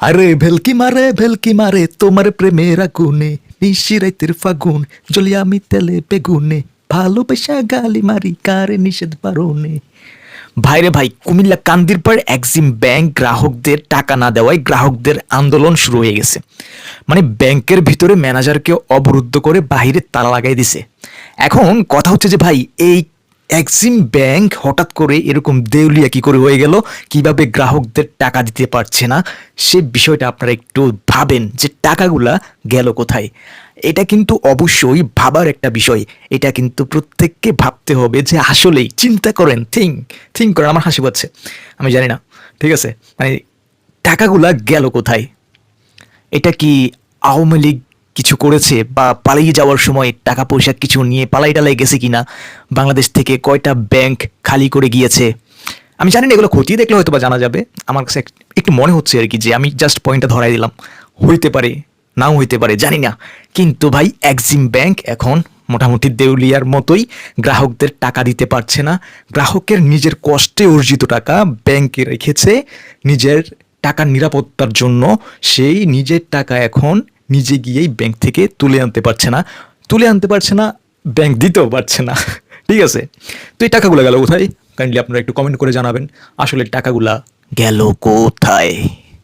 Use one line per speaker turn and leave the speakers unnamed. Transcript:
আরে ভেলকি মারে ভেলকি মারে, তোমার প্রেমের আগুনে নিশিরাইতের ফাগুন, জ্বলি আমি তেলে বেগুনে, ভালোবেসা গালি মারি কারে নিষেধ পারোনে। ভাইরে ভাই, কুমিল্লা কান্দিরপাড় এক্সিম ব্যাংক গ্রাহকদের টাকা না দেওয়ায় গ্রাহকদের আন্দোলন শুরু হয়ে গেছে। মানে ব্যাংকের ভিতরে ম্যানেজারকে অবরুদ্ধ করে বাইরে তালা লাগাই দিছে। এখন কথা হচ্ছে যে ভাই, এই এক্সিম ব্যাংক হঠাৎ করে এরকম দেউলিয়া কি করে হয়ে গেল? কীভাবে গ্রাহকদের টাকা দিতে পারছে না? সে বিষয়টা আপনারা একটু ভাবেন যে টাকাগুলা গেল কোথায়। এটা কিন্তু অবশ্যই ভাবার একটা বিষয়। এটা কিন্তু প্রত্যেককে ভাবতে হবে যে আসলেই চিন্তা করেন থিঙ্ক থিঙ্ক করেন আমার হাসি পাচ্ছে। আমি জানি না, ঠিক আছে? মানে টাকাগুলা গেল কোথায়? এটা কি আওয়ামী লীগ কিছু করেছে বা পালিয়ে যাওয়ার সময় টাকা পয়সা কিছু নিয়ে পালাই টালাই গেছে কিনা, বাংলাদেশ থেকে কয়টা ব্যাংক খালি করে গিয়েছে? আমি জানি না, এগুলো খতিয়ে দেখলে হয়তো বা জানা যাবে। আমার কাছে একটু মনে হচ্ছে আর কি যে আমি জাস্ট পয়েন্টটা ধরাই দিলাম। হইতে পারে, নাও হইতে পারে, জানি না। কিন্তু ভাই এক্সিম ব্যাংক এখন মোটামুটি দেউলিয়ার মতোই গ্রাহকদের টাকা দিতে পারছে না। গ্রাহকের নিজের কষ্টে অর্জিত টাকা ব্যাংকে রেখেছে। নিজের টাকার নিরাপত্তার জন্য সেই নিজের টাকা এখন নিজে গিয়েই ব্যাংক থেকে তুলে আনতে পারছে না। তুলে আনতে পারছে না ব্যাংক দিতেও পারছে না। ঠিক আছে? তো এই টাকাগুলো গেল কোথায়? কাইন্ডলি আপনারা একটু কমেন্ট করে জানাবেন, আসলে টাকাগুলা গেল কোথায়?